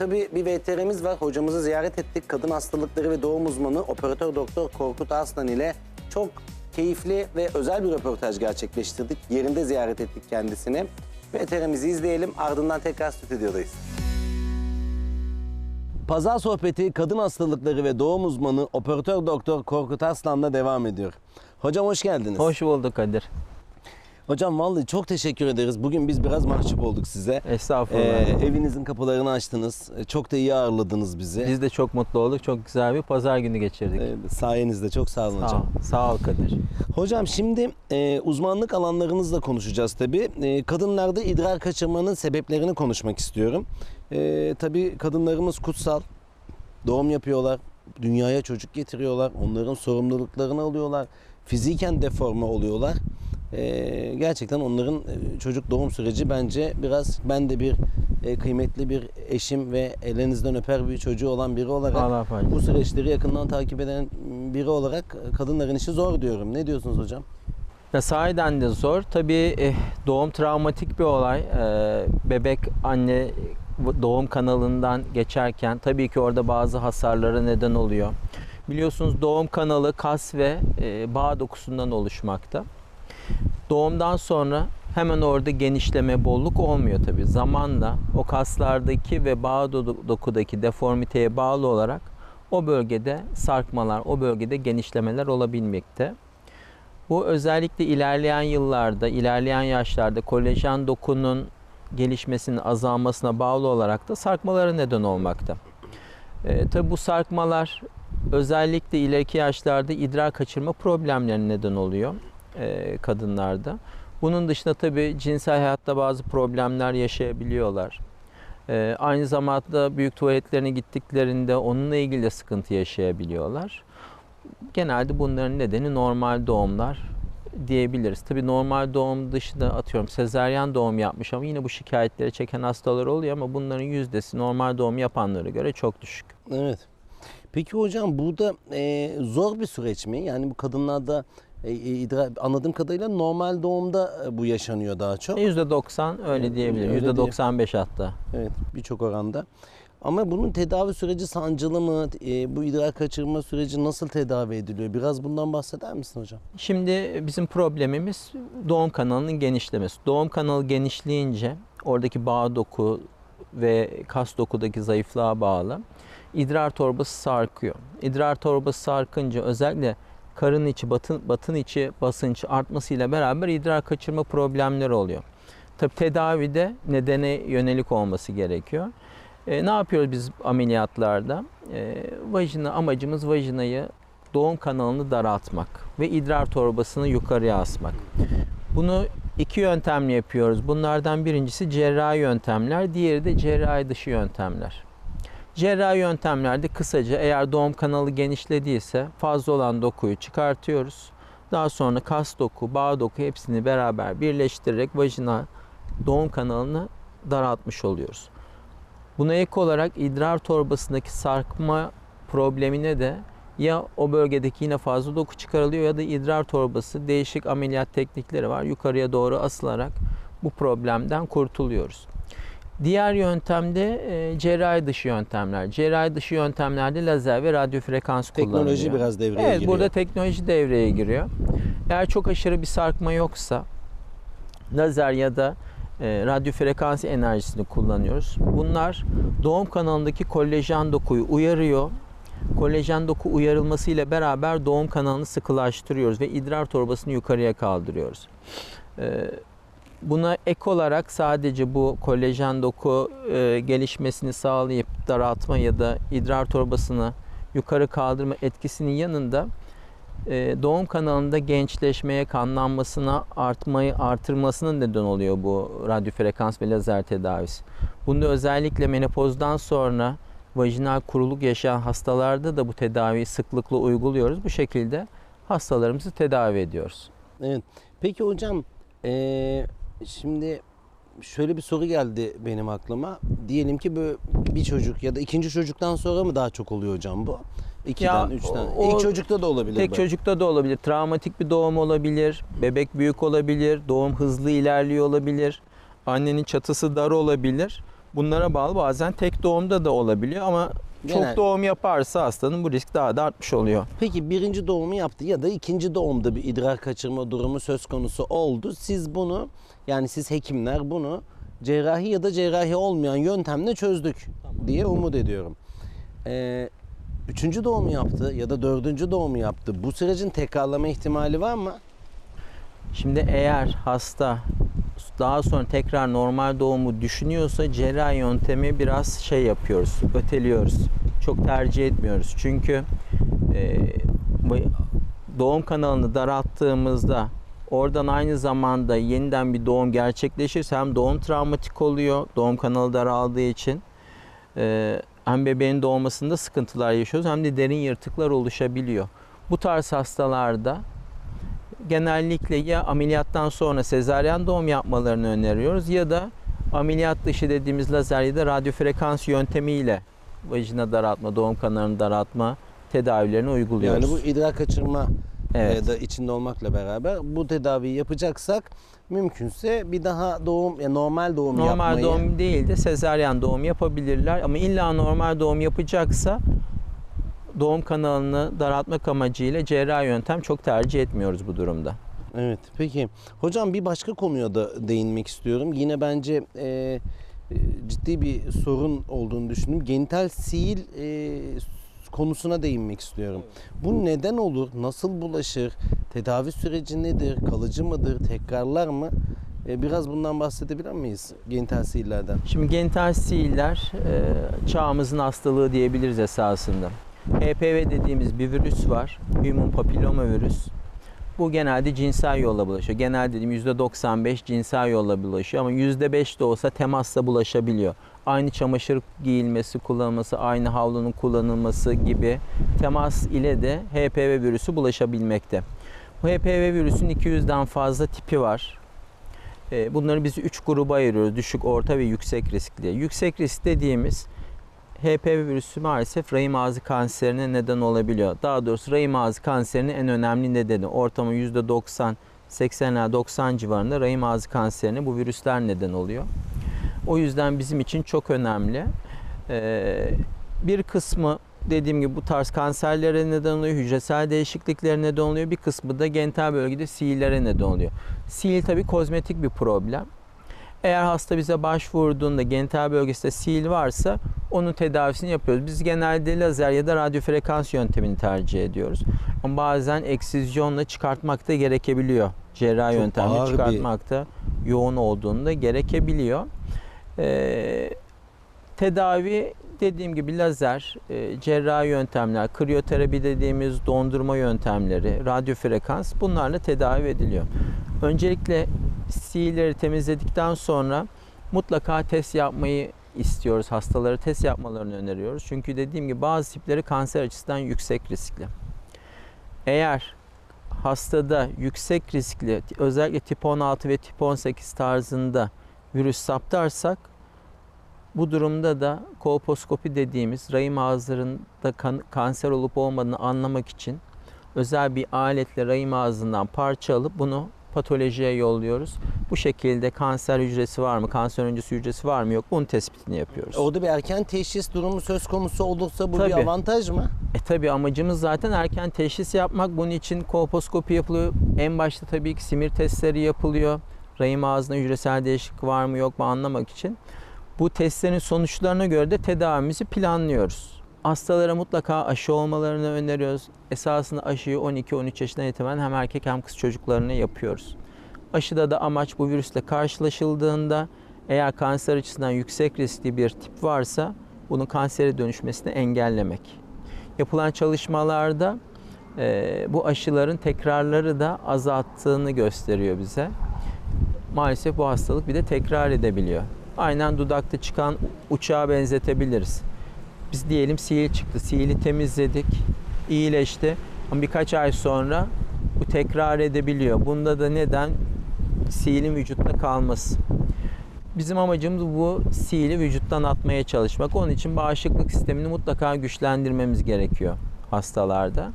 Tabii bir VTR'miz var. Hocamızı ziyaret ettik. Kadın hastalıkları ve doğum uzmanı operatör doktor Korkut Arslan ile çok keyifli ve özel bir röportaj gerçekleştirdik. Yerinde ziyaret ettik kendisini. VTR'mizi izleyelim ardından tekrar stüdyodayız. Pazar sohbeti kadın hastalıkları ve doğum uzmanı operatör doktor Korkut Arslan'la devam ediyor. Hocam hoş geldiniz. Hoş bulduk Kadir. Hocam vallahi çok teşekkür ederiz. Bugün biz biraz mahcup olduk size. Estağfurullah. Ee, evinizin kapılarını açtınız. Ee, Çok da iyi ağırladınız bizi. Biz de çok mutlu olduk. Çok güzel bir pazar günü geçirdik. Ee, sayenizde çok sağ olun Sağ ol, hocam. sağ ol Kadir. Hocam şimdi e, uzmanlık alanlarınızla konuşacağız tabii. E, kadınlarda idrar kaçırmanın sebeplerini konuşmak istiyorum. E, tabii kadınlarımız kutsal. Doğum yapıyorlar. Dünyaya çocuk getiriyorlar. Onların sorumluluklarını alıyorlar. Fiziken deforme oluyorlar. E, gerçekten onların e, çocuk doğum süreci bence biraz ben de bir e, kıymetli bir eşim ve elinizden öper bir çocuğu olan biri olarak bu süreçleri yakından takip eden biri olarak kadınların işi zor diyorum. Ne diyorsunuz hocam? Ya sahiden de zor. Tabii eh, doğum travmatik bir olay. Ee, bebek anne doğum kanalından geçerken tabii ki orada bazı hasarlara neden oluyor. Biliyorsunuz doğum kanalı kas ve e, bağ dokusundan oluşmakta. Doğumdan sonra hemen orada genişleme, bolluk olmuyor tabii. Zamanla o kaslardaki ve bağ do- dokudaki deformiteye bağlı olarak o bölgede sarkmalar, o bölgede genişlemeler olabilmekte. Bu özellikle ilerleyen yıllarda, ilerleyen yaşlarda kolajen dokunun gelişmesinin azalmasına bağlı olarak da sarkmalara neden olmakta. E, tabi bu sarkmalar özellikle ileriki yaşlarda idrar kaçırma problemlerine neden oluyor e, kadınlarda. Bunun dışında tabi cinsel hayatta bazı problemler yaşayabiliyorlar. E, aynı zamanda büyük tuvaletlerine gittiklerinde onunla ilgili de sıkıntı yaşayabiliyorlar. Genelde bunların nedeni normal doğumlar diyebiliriz. Tabii normal doğum dışında atıyorum sezaryen doğum yapmış ama yine bu şikayetleri çeken hastalar oluyor ama bunların yüzdesi normal doğum yapanlara göre çok düşük. Evet. Peki hocam bu da e, zor bir süreç mi? Yani bu kadınlarda e, e, idrar, anladığım kadarıyla normal doğumda e, bu yaşanıyor daha çok. %90 öyle diyebilirim. öyle %95 hatta. Evet birçok oranda. Ama bunun tedavi süreci sancılı mı? E, bu idrar kaçırma süreci nasıl tedavi ediliyor? Biraz bundan bahseder misin hocam? Şimdi bizim problemimiz doğum kanalının genişlemesi. Doğum kanalı genişleyince oradaki bağ doku ve kas dokudaki zayıflığa bağlı idrar torbası sarkıyor. İdrar torbası sarkınca özellikle karın içi, batın, batın içi basınç artmasıyla beraber idrar kaçırma problemleri oluyor. Tabi tedavide nedene yönelik olması gerekiyor. E, ne yapıyoruz biz ameliyatlarda? E, vajina amacımız vajinayı doğum kanalını daraltmak ve idrar torbasını yukarıya asmak. Bunu iki yöntemle yapıyoruz. Bunlardan birincisi cerrahi yöntemler, diğeri de cerrahi dışı yöntemler. Cerrahi yöntemlerde kısaca eğer doğum kanalı genişlediyse fazla olan dokuyu çıkartıyoruz. Daha sonra kas doku, bağ doku hepsini beraber birleştirerek vajina doğum kanalını daraltmış oluyoruz. Buna ek olarak idrar torbasındaki sarkma problemine de ya o bölgedeki yine fazla doku çıkarılıyor ya da idrar torbası değişik ameliyat teknikleri var. Yukarıya doğru asılarak bu problemden kurtuluyoruz. Diğer yöntemde e, cerrahi dışı yöntemler. Cerrahi dışı yöntemlerde lazer ve radyo frekans kullanılıyor. Teknoloji biraz devreye Evet, giriyor. burada teknoloji devreye giriyor. Eğer çok aşırı bir sarkma yoksa lazer ya da e, radyo frekans enerjisini kullanıyoruz. Bunlar doğum kanalındaki kolajen dokuyu uyarıyor. Kolajen doku uyarılmasıyla beraber doğum kanalını sıkılaştırıyoruz ve idrar torbasını yukarıya kaldırıyoruz. E, Buna ek olarak sadece bu kolajen doku e, gelişmesini sağlayıp daraltma ya da idrar torbasını yukarı kaldırma etkisinin yanında e, doğum kanalında gençleşmeye, kanlanmasına, artmayı artırmasına neden oluyor bu radyo frekans ve lazer tedavisi. Bunda özellikle menopozdan sonra vajinal kuruluk yaşayan hastalarda da bu tedaviyi sıklıkla uyguluyoruz. Bu şekilde hastalarımızı tedavi ediyoruz. Evet. Peki hocam eee, şimdi şöyle bir soru geldi benim aklıma. Diyelim ki böyle bir çocuk ya da ikinci çocuktan sonra mı daha çok oluyor hocam bu? İkiden, Ya, üçten. o- İlk çocukta da olabilir. Tek bu. çocukta da olabilir. Travmatik bir doğum olabilir. Bebek büyük olabilir. Doğum hızlı ilerliyor olabilir. Annenin çatısı dar olabilir. Bunlara bağlı bazen tek doğumda da olabiliyor ama Genel- çok doğum yaparsa hastanın bu risk daha da artmış oluyor. Peki birinci doğumu yaptı ya da ikinci doğumda bir idrar kaçırma durumu söz konusu oldu. Siz bunu yani siz hekimler bunu cerrahi ya da cerrahi olmayan yöntemle çözdük diye umut ediyorum. Ee, üçüncü doğumu yaptı ya da dördüncü doğumu yaptı. Bu sürecin tekrarlama ihtimali var mı? Şimdi eğer hasta daha sonra tekrar normal doğumu düşünüyorsa cerrahi yöntemi biraz şey yapıyoruz, öteliyoruz. Çok tercih etmiyoruz. Çünkü e, doğum kanalını daralttığımızda oradan aynı zamanda yeniden bir doğum gerçekleşirse hem doğum travmatik oluyor, doğum kanalı daraldığı için e, hem bebeğin doğmasında sıkıntılar yaşıyoruz hem de derin yırtıklar oluşabiliyor. Bu tarz hastalarda genellikle ya ameliyattan sonra sezaryen doğum yapmalarını öneriyoruz ya da ameliyat dışı dediğimiz lazer ya da radyo frekans yöntemiyle vajina daraltma, doğum kanalını daraltma tedavilerini uyguluyoruz. Yani bu idrar kaçırma Evet. e, da içinde olmakla beraber bu tedaviyi yapacaksak mümkünse bir daha doğum yani normal doğum normal yapmayı doğum değil de sezaryen doğum yapabilirler ama illa normal doğum yapacaksa doğum kanalını daraltmak amacıyla cerrahi yöntem çok tercih etmiyoruz bu durumda. Evet peki. Hocam bir başka konuya da değinmek istiyorum. Yine bence e, e, ciddi bir sorun olduğunu düşündüm. Genital sil e, konusuna değinmek istiyorum. Bu neden olur? Nasıl bulaşır? Tedavi süreci nedir? Kalıcı mıdır? Tekrarlar mı? E, biraz bundan bahsedebilir miyiz? Genital sillerden. Şimdi genital siller e, çağımızın hastalığı diyebiliriz esasında. HPV dediğimiz bir virüs var. Human papilloma virüs. Bu genelde cinsel yolla bulaşıyor. Genel dediğim %95 cinsel yolla bulaşıyor ama %5 de olsa temasla bulaşabiliyor. Aynı çamaşır giyilmesi, kullanılması, aynı havlunun kullanılması gibi temas ile de HPV virüsü bulaşabilmekte. Bu HPV virüsün 200'den fazla tipi var. E, Bunları biz 3 gruba ayırıyoruz. Düşük, orta ve yüksek risk diye. Yüksek risk dediğimiz HPV virüsü maalesef rahim ağzı kanserine neden olabiliyor. Daha doğrusu rahim ağzı kanserinin en önemli nedeni. Ortamı %90, 80 ila 90 civarında rahim ağzı kanserine bu virüsler neden oluyor. O yüzden bizim için çok önemli. Ee, bir kısmı dediğim gibi bu tarz kanserlere neden oluyor, hücresel değişikliklere neden oluyor. Bir kısmı da genital bölgede sihirlere neden oluyor. Sihir tabii kozmetik bir problem. Eğer hasta bize başvurduğunda genital bölgesinde sil varsa onun tedavisini yapıyoruz. Biz genelde lazer ya da radyo frekans yöntemini tercih ediyoruz. Ama bazen eksizyonla çıkartmak da gerekebiliyor. Cerrahi Çok yöntemle çıkartmak da yoğun olduğunda gerekebiliyor. Ee, tedavi dediğim gibi lazer, e, cerrahi yöntemler, kriyoterapi dediğimiz dondurma yöntemleri, radyo frekans bunlarla tedavi ediliyor. Öncelikle si'leri temizledikten sonra mutlaka test yapmayı istiyoruz. Hastalara test yapmalarını öneriyoruz. Çünkü dediğim gibi bazı tipleri kanser açısından yüksek riskli. Eğer hastada yüksek riskli özellikle tip 16 ve tip 18 tarzında virüs saptarsak bu durumda da kolposkopi dediğimiz rahim ağızlarında kan- kanser olup olmadığını anlamak için özel bir aletle rahim ağzından parça alıp bunu patolojiye yolluyoruz. Bu şekilde kanser hücresi var mı, kanser öncesi hücresi var mı yok bunun tespitini yapıyoruz. Orada bir erken teşhis durumu söz konusu olursa bu bir Tabii. avantaj mı? E tabi amacımız zaten erken teşhis yapmak. Bunun için kolposkopi yapılıyor. En başta tabii ki simir testleri yapılıyor. Rahim ağzında hücresel değişiklik var mı yok mu anlamak için. Bu testlerin sonuçlarına göre de tedavimizi planlıyoruz. Hastalara mutlaka aşı olmalarını öneriyoruz. Esasında aşıyı 12-13 yaşından itibaren hem erkek hem kız çocuklarına yapıyoruz. Aşıda da amaç bu virüsle karşılaşıldığında eğer kanser açısından yüksek riskli bir tip varsa bunun kansere dönüşmesini engellemek. Yapılan çalışmalarda e, bu aşıların tekrarları da azalttığını gösteriyor bize. Maalesef bu hastalık bir de tekrar edebiliyor. Aynen dudakta çıkan uçağa benzetebiliriz. Biz diyelim sihir çıktı, sihiri temizledik, iyileşti ama birkaç ay sonra bu tekrar edebiliyor. Bunda da neden? Sihirin vücutta kalması. Bizim amacımız bu sihiri vücuttan atmaya çalışmak. Onun için bağışıklık sistemini mutlaka güçlendirmemiz gerekiyor hastalarda.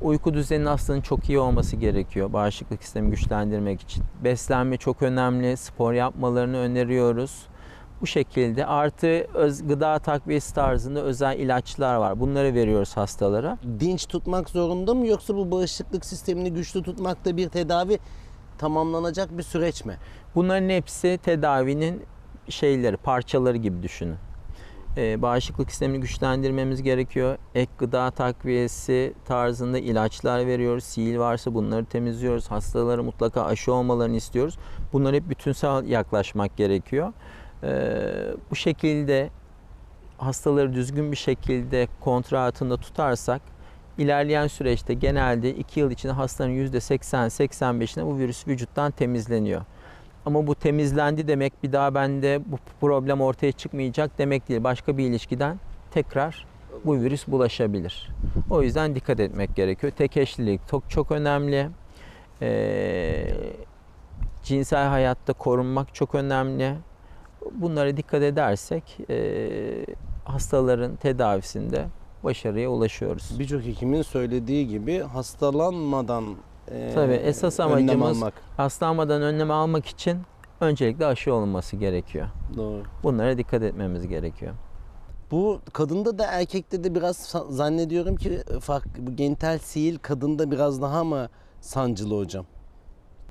Uyku düzeninin hastanın çok iyi olması gerekiyor bağışıklık sistemi güçlendirmek için. Beslenme çok önemli. Spor yapmalarını öneriyoruz. Bu şekilde artı öz, gıda takviyesi tarzında özel ilaçlar var. Bunları veriyoruz hastalara. Dinç tutmak zorunda mı yoksa bu bağışıklık sistemini güçlü tutmakta bir tedavi tamamlanacak bir süreç mi? Bunların hepsi tedavinin şeyleri, parçaları gibi düşünün. Ee, bağışıklık sistemini güçlendirmemiz gerekiyor. Ek gıda takviyesi tarzında ilaçlar veriyoruz. Sihir varsa bunları temizliyoruz. Hastalara mutlaka aşı olmalarını istiyoruz. Bunlar hep bütünsel yaklaşmak gerekiyor. Ee, bu şekilde hastaları düzgün bir şekilde kontrol altında tutarsak ilerleyen süreçte genelde 2 yıl içinde hastanın %80-85'ine bu virüs vücuttan temizleniyor. Ama bu temizlendi demek bir daha bende bu problem ortaya çıkmayacak demek değil. Başka bir ilişkiden tekrar bu virüs bulaşabilir. O yüzden dikkat etmek gerekiyor. Tek eşlilik çok çok önemli. Ee, cinsel hayatta korunmak çok önemli. Bunlara dikkat edersek e, hastaların tedavisinde başarıya ulaşıyoruz. Birçok hekimin söylediği gibi hastalanmadan e, Tabii, esas amacımız- almak. Hastalanmadan önlem almak için öncelikle aşı olunması gerekiyor. Doğru. Bunlara dikkat etmemiz gerekiyor. Bu kadında da erkekte de biraz zannediyorum ki fark bu genital sihir kadında biraz daha mı sancılı hocam?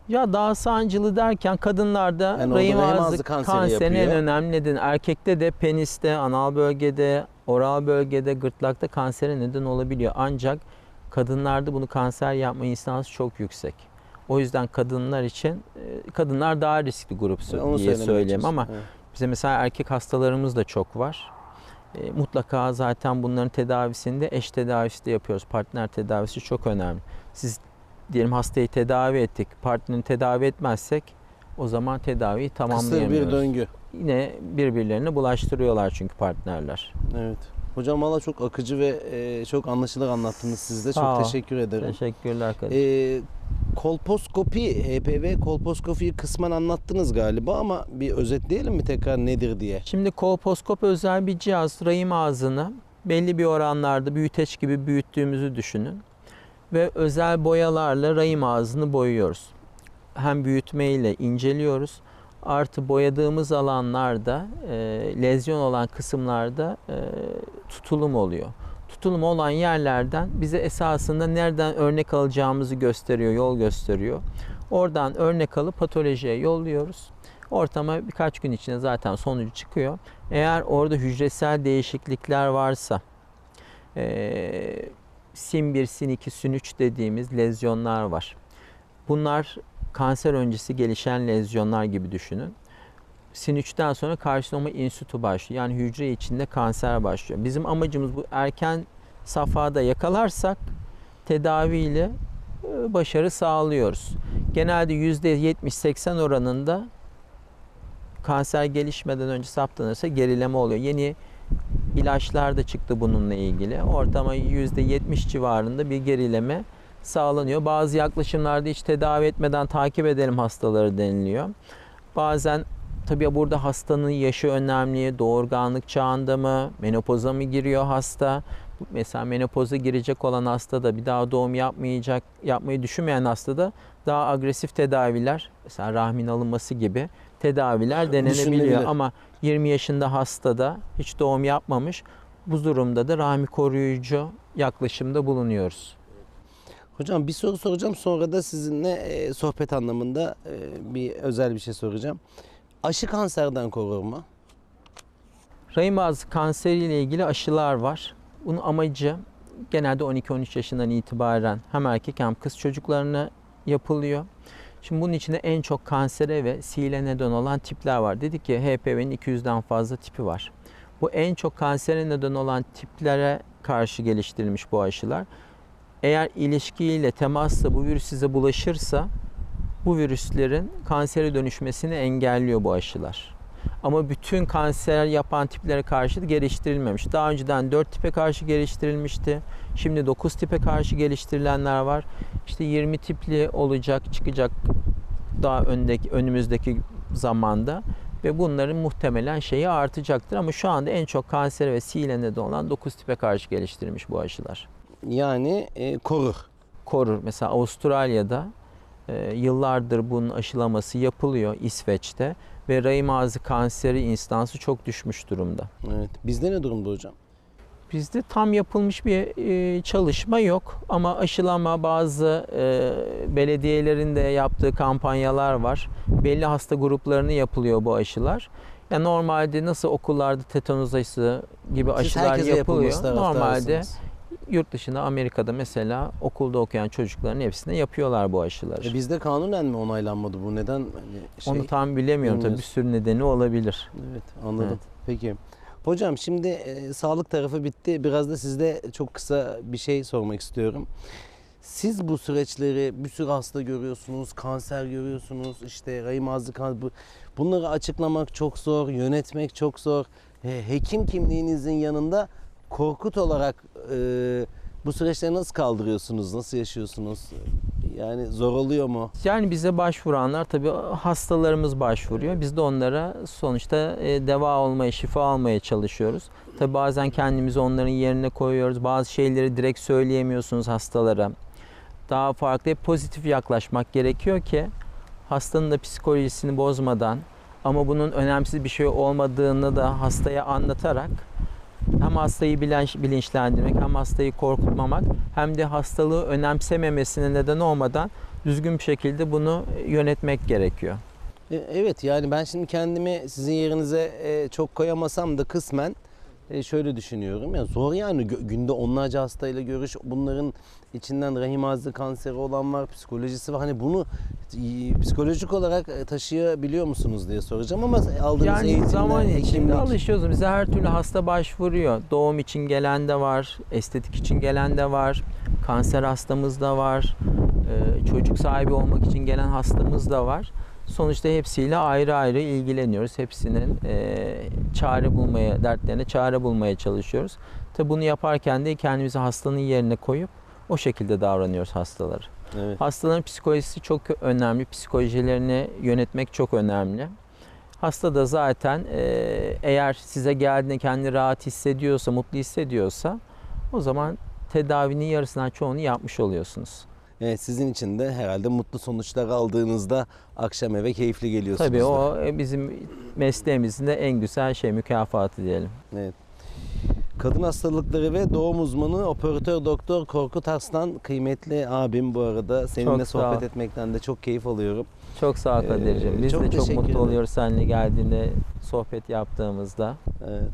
Ya daha sancılı derken kadınlarda Yani rahim ağzı kanseri kanserinin en önemli nedeni. Erkekte de peniste, anal bölgede, oral bölgede, gırtlakta kansere neden olabiliyor. Ancak kadınlarda bunu kanser yapma instansı çok yüksek. O yüzden kadınlar için e, kadınlar daha riskli grup onu diye söyleyeyim ama Evet. bize mesela erkek hastalarımız da çok var. E, mutlaka zaten bunların tedavisinde eş tedavisi de yapıyoruz. Partner tedavisi çok önemli. Siz diyelim hastayı tedavi ettik. Partnerini tedavi etmezsek o zaman tedaviyi Kısır tamamlayamıyoruz. bir döngü. Yine birbirlerini bulaştırıyorlar çünkü partnerler. Evet. Hocam valla çok akıcı ve e, çok anlaşılır anlattınız siz de. Çok teşekkür ederim. Teşekkürler Kadir. E, kolposkopi, HPV kolposkopiyi kısmen anlattınız galiba ama bir özetleyelim mi tekrar nedir diye. Şimdi kolposkop özel bir cihaz rahim ağzını belli bir oranlarda büyüteç gibi büyüttüğümüzü düşünün. Ve özel boyalarla rahim ağzını boyuyoruz. Hem büyütme ile inceliyoruz. Artı boyadığımız alanlarda e, lezyon olan kısımlarda e, tutulum oluyor. Tutulum olan yerlerden bize esasında nereden örnek alacağımızı gösteriyor, yol gösteriyor. Oradan örnek alıp patolojiye yolluyoruz. Ortama birkaç gün içinde zaten sonucu çıkıyor. Eğer orada hücresel değişiklikler varsa, eee SIN1, SIN2, SIN3 dediğimiz lezyonlar var. Bunlar kanser öncesi gelişen lezyonlar gibi düşünün. SIN3'ten sonra karsinoma insütü başlıyor. Yani hücre içinde kanser başlıyor. Bizim amacımız bu erken safhada yakalarsak tedaviyle e, başarı sağlıyoruz. Genelde %70-80 oranında kanser gelişmeden önce saptanırsa gerileme oluyor. Yeni ilaçlar da çıktı bununla ilgili. Ortama %70 civarında bir gerileme sağlanıyor. Bazı yaklaşımlarda hiç tedavi etmeden takip edelim hastaları deniliyor. Bazen tabii burada hastanın yaşı önemli. Doğurganlık çağında mı, menopoza mı giriyor hasta? Mesela menopoza girecek olan hasta da bir daha doğum yapmayacak, yapmayı düşünmeyen hastada daha agresif tedaviler, mesela rahmin alınması gibi tedaviler denenebiliyor. Ama 20 yaşında hastada hiç doğum yapmamış. Bu durumda da rahmi koruyucu yaklaşımda bulunuyoruz. Hocam bir soru soracağım sonra da sizinle e, sohbet anlamında e, bir özel bir şey soracağım. Aşı kanserden korur mu? Rahim ağzı kanseriyle ilgili aşılar var. Bunun amacı genelde 12-13 yaşından itibaren hem erkek hem kız çocuklarına yapılıyor. Şimdi bunun içinde en çok kansere ve sihile neden olan tipler var. Dedik ki HPV'nin 200'den fazla tipi var. Bu en çok kansere neden olan tiplere karşı geliştirilmiş bu aşılar. Eğer ilişkiyle, temasla bu virüs size bulaşırsa bu virüslerin kansere dönüşmesini engelliyor bu aşılar. Ama bütün kanser yapan tiplere karşı geliştirilmemiş. Daha önceden 4 tipe karşı geliştirilmişti. Şimdi 9 tipe karşı geliştirilenler var. İşte 20 tipli olacak, çıkacak daha öndeki önümüzdeki zamanda ve bunların muhtemelen şeyi artacaktır ama şu anda en çok kanser ve sihile neden olan 9 tipe karşı geliştirilmiş bu aşılar. Yani e, korur. Korur. Mesela Avustralya'da Ee, yıllardır bunun aşılaması yapılıyor İsveç'te ve rahim ağzı kanseri instansı çok düşmüş durumda. Evet. Bizde ne durumda hocam? Bizde tam yapılmış bir e, çalışma yok ama aşılama bazı e, belediyelerin de yaptığı kampanyalar var. Belli hasta gruplarını yapılıyor bu aşılar. Ya normalde nasıl okullarda tetanoz aşısı gibi Siz aşılar yapılıyor. Normalde yurt dışında Amerika'da mesela okulda okuyan çocukların hepsine yapıyorlar bu aşıları. E bizde kanunen mi onaylanmadı bu? Neden? Hani şey... Onu tam bilemiyorum tabii bir sürü nedeni olabilir. Evet anladım. Evet. Peki. Hocam şimdi e, sağlık tarafı bitti. Biraz da sizde çok kısa bir şey sormak istiyorum. Siz bu süreçleri bir sürü hasta görüyorsunuz, kanser görüyorsunuz, işte rahim ağzı kanser. bu- Bunları açıklamak çok zor, yönetmek çok zor. E, hekim kimliğinizin yanında korkut olarak e, bu süreçleri nasıl kaldırıyorsunuz, nasıl yaşıyorsunuz? Yani zor oluyor mu? Yani bize başvuranlar tabii hastalarımız başvuruyor. Biz de onlara sonuçta e, deva olmaya, şifa almaya çalışıyoruz. Tabii bazen kendimizi onların yerine koyuyoruz. Bazı şeyleri direkt söyleyemiyorsunuz hastalara. Daha farklı, hep pozitif yaklaşmak gerekiyor ki hastanın da psikolojisini bozmadan ama bunun önemsiz bir şey olmadığını da hastaya anlatarak hem hastayı bilinç, bilinçlendirmek hem hastayı korkutmamak hem de hastalığı önemsememesine neden olmadan düzgün bir şekilde bunu yönetmek gerekiyor. E, Evet yani ben şimdi kendimi sizin yerinize e, çok koyamasam da kısmen e, şöyle düşünüyorum. Ya zor yani günde onlarca hastayla görüş. Bunların içinden rahim ağzı kanseri olan var, psikolojisi var. Hani bunu e, psikolojik olarak e, taşıyabiliyor musunuz diye soracağım ama aldığınız Yani eğitimler, zaman içinde alışıyoruz. Bize her türlü hasta başvuruyor. Doğum için gelen de var, estetik için gelen de var, kanser hastamız da var, e, çocuk sahibi olmak için gelen hastamız da var. Sonuçta hepsiyle ayrı ayrı ilgileniyoruz. Hepsinin e, çare bulmaya, dertlerine çare bulmaya çalışıyoruz. Tabi bunu yaparken de kendimizi hastanın yerine koyup o şekilde davranıyoruz hastalara. Evet. Hastaların psikolojisi çok önemli. Psikolojilerini yönetmek çok önemli. Hasta da zaten e, eğer size geldiğinde kendini rahat hissediyorsa, mutlu hissediyorsa o zaman tedavinin yarısından çoğunu yapmış oluyorsunuz. Evet, sizin için de herhalde mutlu sonuçlar aldığınızda akşam eve keyifli geliyorsunuz. Tabii da. o e, bizim mesleğimizin de en güzel şey mükafatı diyelim. Evet. Kadın hastalıkları ve doğum uzmanı operatör doktor Korkut Arslan kıymetli abim bu arada. Seninle Çok sohbet etmekten de çok keyif alıyorum. Çok sağ ol Ee, Kadir'ciğim. Biz çok de çok mutlu oluyoruz seninle geldiğinde sohbet yaptığımızda. Evet.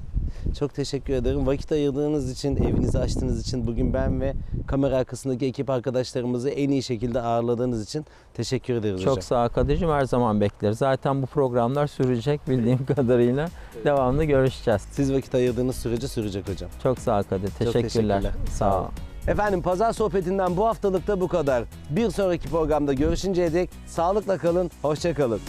Çok teşekkür ederim. Vakit ayırdığınız için, evinizi açtığınız için, bugün ben ve kamera arkasındaki ekip arkadaşlarımızı en iyi şekilde ağırladığınız için teşekkür ederiz Çok hocam. sağ ol Kadir'cim her zaman bekleriz. Zaten bu programlar sürecek bildiğim kadarıyla. Devamlı görüşeceğiz. Siz vakit ayırdığınız sürece sürecek hocam. Çok sağ ol Kadir. Teşekkürler. teşekkürler. Sağ ol. Efendim pazar sohbetinden bu haftalıkta bu kadar. Bir sonraki programda görüşünceye dek sağlıkla kalın, hoşça kalın.